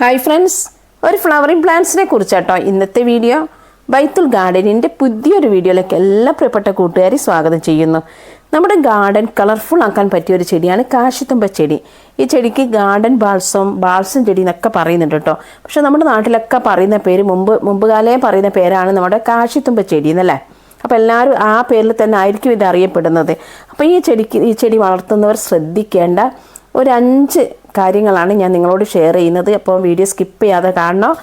Hi friends ഒരു flowering പ്ലാന്റ്സിനെ കുറിച്ചാട്ടോ ഇന്നത്തെ വീഡിയോ ബൈത്തുൽ ഗാർഡനിന്റെ പുതിയൊരു വീഡിയോയിലേക്ക് എല്ലാ പ്രിയപ്പെട്ട കൂട്ടുകാരെ സ്വാഗതം ചെയ്യുന്നു. നമ്മുടെ ഗാർഡൻ കളർഫുൾ ആക്കാൻ പറ്റിയ ഒരു ചെടിയാണ് കാശിത്തുമ്പ ചെടി. ഈ ചെടിക്ക് ഗാർഡൻ ബാൾസം ബാൾസം ചെടി എന്നൊക്കെ പറയുന്നുണ്ട് കേട്ടോ. പക്ഷെ നമ്മുടെ നാട്ടിലൊക്കെ പറയുന്ന പേര് മുമ്പ് മുമ്പ് കാലേ പറയുന്ന പേരാണ് നമ്മുടെ കാശിത്തുമ്പ ചെടി എന്നല്ലേ? അപ്പോൾ എല്ലാവരും ആ പേരിൽ തന്നെ ആയിരിക്കും ഇത് അറിയപ്പെടുന്നത്. അപ്പോൾ ഈ ചെടിക്ക് ഈ ചെടി വളർത്തുന്നവർ ശ്രദ്ധിക്കേണ്ട ഒരു അഞ്ച് കാര്യങ്ങളാണ് ഞാൻ നിങ്ങളോട് ഷെയർ ചെയ്യുന്നത്. അപ്പോൾ വീഡിയോ സ്കിപ്പ് ചെയ്യാതെ കാണണം.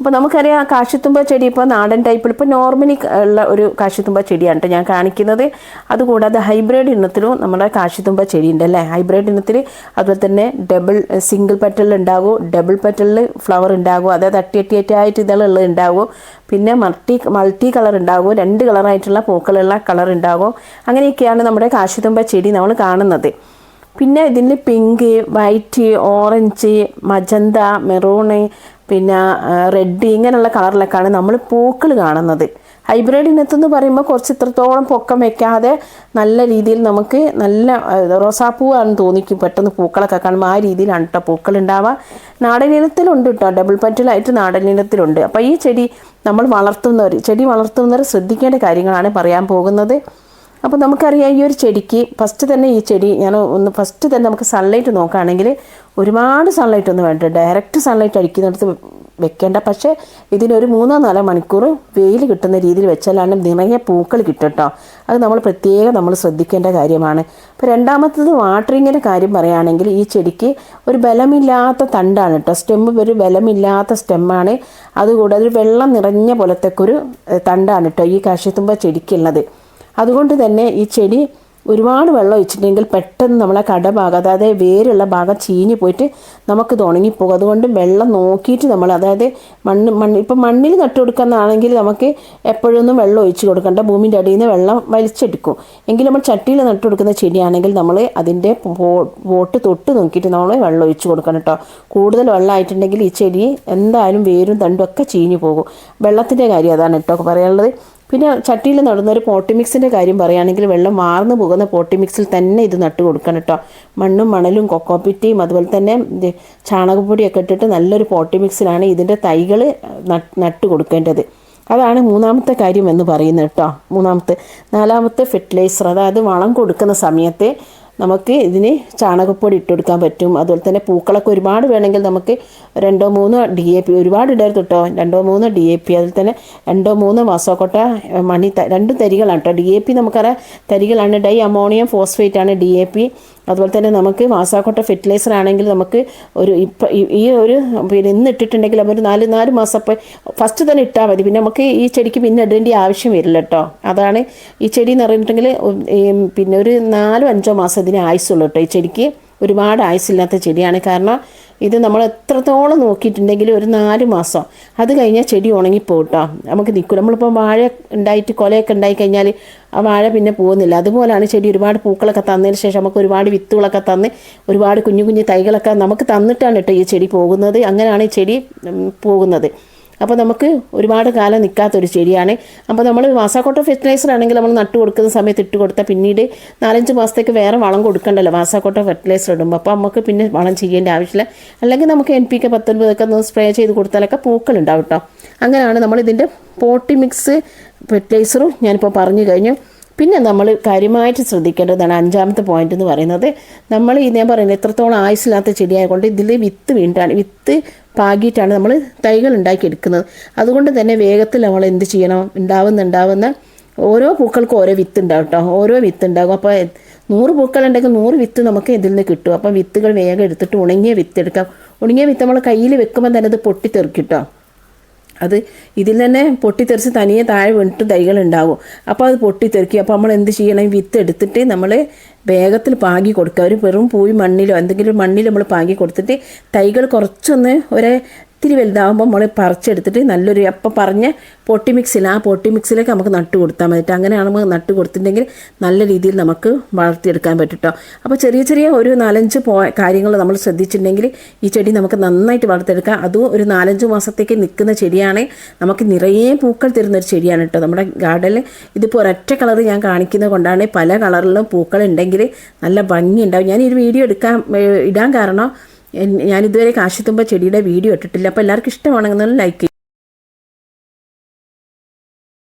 അപ്പോൾ നമുക്കറിയാം കാശിത്തുമ്പ ചെടി ഇപ്പോൾ നാടൻ ടൈപ്പിൽ ഇപ്പോൾ നോർമലി ഉള്ള ഒരു കാശിത്തുമ്പ ചെടിയാണ് കേട്ടോ ഞാൻ കാണിക്കുന്നത്. അതുകൂടാതെ ഹൈബ്രിഡ് ഇനത്തിലും നമ്മുടെ കാശിത്തുമ്പ ചെടി ഉണ്ട് അല്ലേ? ഹൈബ്രിഡ് ഇനത്തിൽ അതുപോലെ തന്നെ ഡബിൾ സിംഗിൾ പെറ്റലിൽ ഉണ്ടാകും. ഡബിൾ പെറ്റലിൽ ഫ്ലവർ ഉണ്ടാകും. അതായത് അട്ടി അട്ടി അട്ടി ആയിട്ട് ഇതളുള്ള ഉണ്ടാകും. പിന്നെ മൾട്ടി മൾട്ടി കളർ ഉണ്ടാകും. രണ്ട് കളറായിട്ടുള്ള പൂക്കളുള്ള കളർ ഉണ്ടാകും. അങ്ങനെയൊക്കെയാണ് നമ്മുടെ കാശിത്തുമ്പ ചെടി നമ്മൾ കാണുന്നത്. പിന്നെ ഇതിൽ pink white orange magenta maroon പിന്നെ റെഡ് ഇങ്ങനെയുള്ള കളറിലൊക്കെയാണ് നമ്മൾ പൂക്കൾ കാണുന്നത്. ഹൈബ്രിഡ് ഇനത്തെന്ന് പറയുമ്പോൾ കുറച്ച് ഇത്രത്തോളം പൊക്കം വെക്കാതെ നല്ല രീതിയിൽ നമുക്ക് നല്ല റോസാപ്പൂവാണെന്ന് തോന്നിക്കും പെട്ടെന്ന് പൂക്കളൊക്കെ കാണുമ്പോൾ ആ രീതിയിലാണ് കേട്ടോ പൂക്കൾ ഉണ്ടാവുക നാടൻ ഇനത്തിലുണ്ട് കേട്ടോ ഡബിൾ പറ്റിലായിട്ട് നാടൻ ഇനത്തിലുണ്ട്. അപ്പോൾ ഈ ചെടി നമ്മൾ വളർത്തുന്നവർ ചെടി വളർത്തുന്നവർ ശ്രദ്ധിക്കേണ്ട കാര്യങ്ങളാണ് പറയാൻ പോകുന്നത്. അപ്പോൾ നമുക്കറിയാം ഈ ഒരു ചെടിക്ക് ഫസ്റ്റ് തന്നെ ഈ ചെടി ഞാൻ ഒന്ന് ഫസ്റ്റ് തന്നെ നമുക്ക് സൺലൈറ്റ് നോക്കുകയാണെങ്കിൽ ഒരുപാട് സൺലൈറ്റ് ഒന്നും വേണ്ട. ഡയറക്റ്റ് സൺലൈറ്റ് അടിക്കുന്നിടത്ത് വെക്കേണ്ട. പക്ഷേ ഇതിനൊരു മൂന്നോ നാലോ മണിക്കൂർ വെയിൽ കിട്ടുന്ന രീതിയിൽ വെച്ചാലാണ് നിറയെ പൂക്കൾ കിട്ടട്ടോ അത് നമ്മൾ പ്രത്യേകം നമ്മൾ ശ്രദ്ധിക്കേണ്ട കാര്യമാണ്. അപ്പോൾ രണ്ടാമത്തത് വാട്ടറിങ്ങിന്റെ കാര്യം പറയുകയാണെങ്കിൽ ഈ ചെടിക്ക് ഒരു ബലമില്ലാത്ത തണ്ടാണ് കേട്ടോ സ്റ്റെമ്മ് ഒരു ബലമില്ലാത്ത സ്റ്റെമ്മാണ് അതുകൂടാതെ ഒരു വെള്ളം നിറഞ്ഞ പോലത്തെ ഒരു തണ്ടാണ് കേട്ടോ ഈ കാശിത്തുമ്പ ചെടിക്കുള്ളത് അതുകൊണ്ട് തന്നെ ഈ ചെടി ഒരുപാട് വെള്ളം ഒഴിച്ചിട്ടുണ്ടെങ്കിൽ പെട്ടെന്ന് നമ്മളെ കടഭാഗം അതായത് വേരുള്ള ഭാഗം ചീഞ്ഞ് പോയിട്ട് നമുക്കിത് ഉണങ്ങിപ്പോകും. അതുകൊണ്ട് വെള്ളം നോക്കിയിട്ട് നമ്മൾ അതായത് മണ്ണ് മണ്ണ് ഇപ്പം മണ്ണിൽ നട്ടു കൊടുക്കുന്നതാണെങ്കിൽ നമുക്ക് എപ്പോഴൊന്നും വെള്ളം ഒഴിച്ച് കൊടുക്കേണ്ട. ഭൂമിന്റെ അടിയിൽ നിന്ന് വെള്ളം വലിച്ചെടുക്കും. എങ്കിൽ നമ്മൾ ചട്ടിയിൽ നട്ടു കൊടുക്കുന്ന ചെടിയാണെങ്കിൽ നമ്മൾ അതിന്റെ ബോട്ട് തൊട്ട് നോക്കിയിട്ട് നമ്മൾ വെള്ളം ഒഴിച്ച് കൊടുക്കണം കേട്ടോ. കൂടുതൽ വെള്ളമായിട്ടുണ്ടെങ്കിൽ ഈ ചെടി എന്തായാലും വേരും തണ്ടും ഒക്കെ ചീഞ്ഞു പോകും. വെള്ളത്തിന്റെ കാര്യം അതാണ് കേട്ടോ പറയാനുള്ളത്. പിന്നെ ചട്ടിയിൽ നടുന്ന ഒരു പോട്ടി മിക്സിന്റെ കാര്യം പറയുകയാണെങ്കിൽ വെള്ളം വാർന്നു പോകുന്ന പോട്ടി മിക്സിൽ തന്നെ ഇത് നട്ട് കൊടുക്കണം കേട്ടോ. മണ്ണും മണലും കൊക്കോപ്പിറ്റിയും അതുപോലെ തന്നെ ചാണകപ്പൊടിയൊക്കെ ഇട്ടിട്ട് നല്ലൊരു പോട്ടി മിക്സിലാണ് ഇതിന്റെ തൈകൾ നട്ട് കൊടുക്കേണ്ടത്. അതാണ് മൂന്നാമത്തെ കാര്യം എന്ന് പറയുന്നത് കേട്ടോ. മൂന്നാമത്തെ നാലാമത്തെ ഫെർട്ടിലൈസർ അതായത് വളം കൊടുക്കുന്ന സമയത്ത് നമുക്ക് ഇതിന് ചാണകപ്പൊടി ഇട്ട് കൊടുക്കാൻ പറ്റും. അതുപോലെ തന്നെ പൂക്കളൊക്കെ ഒരുപാട് വേണമെങ്കിൽ നമുക്ക് രണ്ടോ മൂന്നോ ഡി എ പി ഒരുപാട് ഇടരുത് കേട്ടോ. രണ്ടോ മൂന്നോ ഡി എ പി അതിൽ തന്നെ രണ്ടോ മൂന്നോ മാസോക്കൊട്ട മണി രണ്ട് തരികളാണ് കേട്ടോ. ഡി എ പി നമുക്കറിയാം തരികളാണ്. ഡൈ അമോണിയം ഫോസ്ഫേറ്റ് ആണ് ഡി എ പി അതുപോലെ തന്നെ നമുക്ക് മാസാക്കോട്ട ഫെർട്ടിലൈസർ ആണെങ്കിൽ നമുക്ക് ഒരു ഇപ്പം ഈ ഒരു പിന്നെ ഇന്ന് ഇട്ടിട്ടുണ്ടെങ്കിൽ ഒരു നാല് നാല് മാസം അപ്പം ഫസ്റ്റ് തന്നെ ഇട്ടാൽ മതി. പിന്നെ നമുക്ക് ഈ ചെടിക്ക് പിന്നെ ഇടേണ്ട ആവശ്യം വരില്ല കേട്ടോ അതാണ് ഈ ചെടി എന്ന് പറഞ്ഞിട്ടുണ്ടെങ്കിൽ പിന്നെ ഒരു നാലോ അഞ്ചോ മാസം ഇതിന് ആയുസുള്ളൂ കേട്ടോ ഈ ചെടിക്ക്. ഒരുപാട് ആയുസില്ലാത്ത ചെടിയാണ്. കാരണം ഇത് നമ്മൾ എത്രത്തോളം നോക്കിയിട്ടുണ്ടെങ്കിൽ ഒരു നാല് മാസം. അത് കഴിഞ്ഞാൽ ചെടി ഉണങ്ങിപ്പോട്ടോ. നമുക്ക് നിൽക്കും നമ്മളിപ്പോൾ വാഴ ഉണ്ടായിട്ട് കൊലയൊക്കെ ഉണ്ടായി കഴിഞ്ഞാൽ ആ വാഴ പിന്നെ പോകുന്നില്ല. അതുപോലെയാണ് ചെടി ഒരുപാട് പൂക്കളൊക്കെ തന്നതിന് ശേഷം നമുക്ക് ഒരുപാട് വിത്തുകളൊക്കെ തന്ന് ഒരുപാട് കുഞ്ഞു കുഞ്ഞു തൈകളൊക്കെ നമുക്ക് തന്നിട്ടാണ് കേട്ടോ ഈ ചെടി പോകുന്നത്. അങ്ങനെയാണ് ഈ ചെടി പോകുന്നത്. അപ്പോൾ നമുക്ക് ഒരുപാട് കാലം നിൽക്കാത്തൊരു ചെടിയാണ്. അപ്പോൾ നമ്മൾ വാസാക്കോട്ട ഫെർട്ടിലൈസർ ആണെങ്കിൽ നമ്മൾ നട്ടു കൊടുക്കുന്ന സമയത്ത് ഇട്ട് കൊടുത്താൽ പിന്നീട് നാലഞ്ച് മാസത്തേക്ക് വേറെ വളം കൊടുക്കണ്ടല്ലോ വാസാക്കോട്ട ഫെർട്ടിലൈസർ ഇടുമ്പോൾ അപ്പോൾ നമുക്ക് പിന്നെ വളം ചെയ്യേണ്ട ആവശ്യമില്ല. അല്ലെങ്കിൽ നമുക്ക് എൻ പി കെ പത്തൊൻപതൊക്കെ ഒന്ന് സ്പ്രേ ചെയ്ത് കൊടുത്താലൊക്കെ പൂക്കൾ ഉണ്ടാവും കേട്ടോ അങ്ങനെയാണ് നമ്മൾ ഇതിന്റെ പോട്ടി മിക്സ് ഫെർട്ടിലൈസറും ഞാനിപ്പോൾ പറഞ്ഞു കഴിഞ്ഞു. പിന്നെ നമ്മൾ കാര്യമായിട്ട് ശ്രദ്ധിക്കേണ്ടതാണ് അഞ്ചാമത്തെ പോയിന്റ് എന്ന് പറയുന്നത്. നമ്മൾ ഈ ഞാൻ പറയുന്നത് എത്രത്തോളം ആയുസില്ലാത്ത ചെടിയായതുകൊണ്ട് ഇതിൽ വിത്ത് വീണ്ടാണ് വിത്ത് പാകിയിട്ടാണ് നമ്മൾ തൈകൾ ഉണ്ടാക്കിയെടുക്കുന്നത്. അതുകൊണ്ട് തന്നെ വേഗത്തിൽ നമ്മൾ എന്ത് ചെയ്യണം? ഉണ്ടാവുന്ന ഉണ്ടാവുന്ന ഓരോ പൂക്കൾക്കും ഓരോ വിത്ത് ഉണ്ടാവും കേട്ടോ ഓരോ വിത്ത് ഉണ്ടാകും. അപ്പോൾ നൂറ് പൂക്കളുണ്ടെങ്കിൽ നൂറ് വിത്ത് നമുക്ക് ഇതിൽ നിന്ന് കിട്ടും. അപ്പം വിത്തുകൾ വേഗം എടുത്തിട്ട് ഉണങ്ങിയ വിത്ത് എടുക്കാം. ഉണങ്ങിയ വിത്ത് നമ്മൾ കയ്യിൽ വെക്കുമ്പോൾ തന്നെ അത് പൊട്ടിത്തെറിക്കും കേട്ടോ അത് ഇതിൽ തന്നെ പൊട്ടിത്തെറിച്ച് തനിയെ താഴെ വീണിട്ട് തൈകൾ ഉണ്ടാവും അപ്പോൾ അത് പൊട്ടിത്തെറിക്കും. അപ്പോൾ നമ്മൾ എന്ത് ചെയ്യണം? വിത്ത് എടുത്തിട്ട് നമ്മൾ വേഗത്തിൽ പാകി കൊടുക്കുക. ഒരു വെറും പൂയി മണ്ണിലോ എന്തെങ്കിലും മണ്ണിൽ നമ്മൾ പാകി കൊടുത്തിട്ട് തൈകൾ കുറച്ചൊന്ന് ഒരു ഇത്തിരി വലുതാകുമ്പോൾ നമ്മൾ പറിച്ചെടുത്തിട്ട് നല്ലൊരു അപ്പം പറഞ്ഞ പൊട്ടി മിക്സിൽ ആ പൊട്ടി മിക്സിലേക്ക് നമുക്ക് നട്ട് കൊടുത്താൽ മതിട്ട് അങ്ങനെയാണ് നമുക്ക് നട്ട് കൊടുത്തിട്ടുണ്ടെങ്കിൽ നല്ല രീതിയിൽ നമുക്ക് വളർത്തിയെടുക്കാൻ പറ്റും കേട്ടോ അപ്പോൾ ചെറിയ ചെറിയ ഒരു നാലഞ്ച് പോ കാര്യങ്ങൾ നമ്മൾ ശ്രദ്ധിച്ചിട്ടുണ്ടെങ്കിൽ ഈ ചെടി നമുക്ക് നന്നായിട്ട് വളർത്തിയെടുക്കാം. അതും ഒരു നാലഞ്ച് മാസത്തേക്ക് നിൽക്കുന്ന ചെടിയാണ്. നമുക്ക് നിറയെ പൂക്കൾ തരുന്ന ഒരു ചെടിയാണ് കേട്ടോ നമ്മുടെ ഗാർഡനിൽ ഇതിപ്പോൾ ഒരൊറ്റ കളർ ഞാൻ കാണിക്കുന്നത് കൊണ്ടാണ് പല കളറിലും പൂക്കൾ ഉണ്ടെങ്കിൽ നല്ല ഭംഗി ഉണ്ടാവും ഞാൻ ഈ വീഡിയോ എടുക്കാൻ ഇടാൻ കാരണം ഞാനിതുവരെ കാശിത്തുമ്പ ചെടിയുടെ വീഡിയോ ഇട്ടിട്ടില്ല. അപ്പോൾ എല്ലാവർക്കും ഇഷ്ടമാണെങ്കിൽ ലൈക്ക്